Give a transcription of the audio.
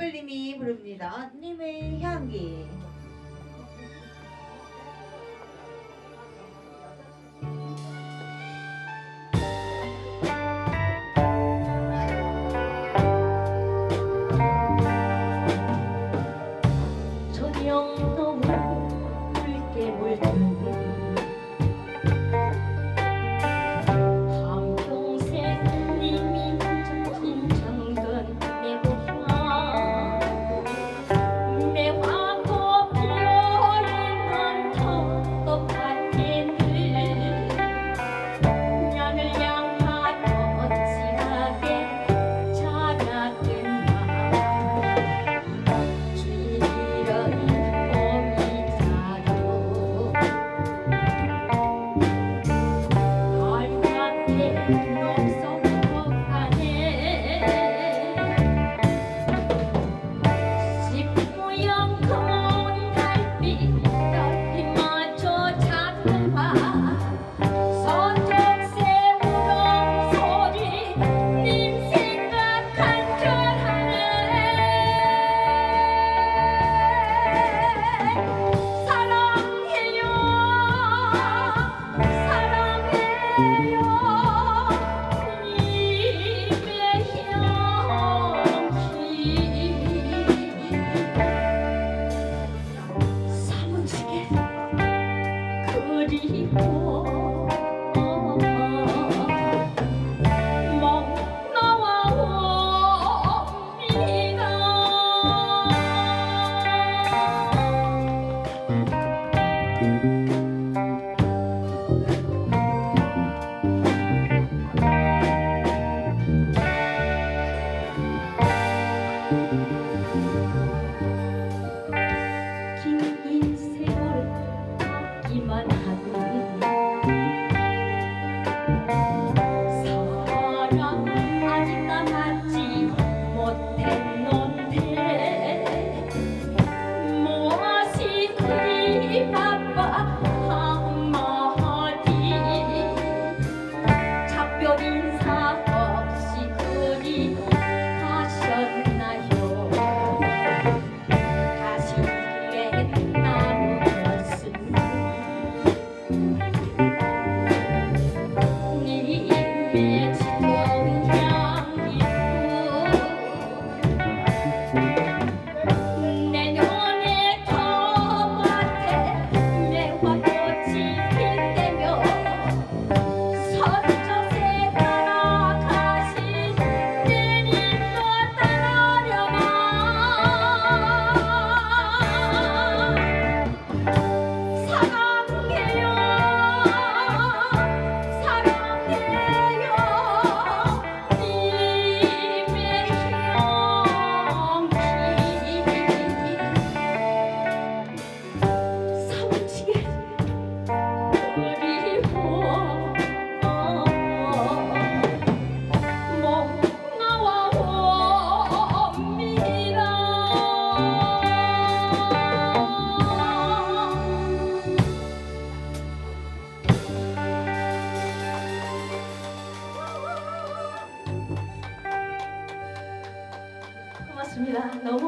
햇별님이 부릅니다. 님의 향기. 저녁 너무 붉게 물든 긴 인생을 이만 Bye. 좋습니다. 너무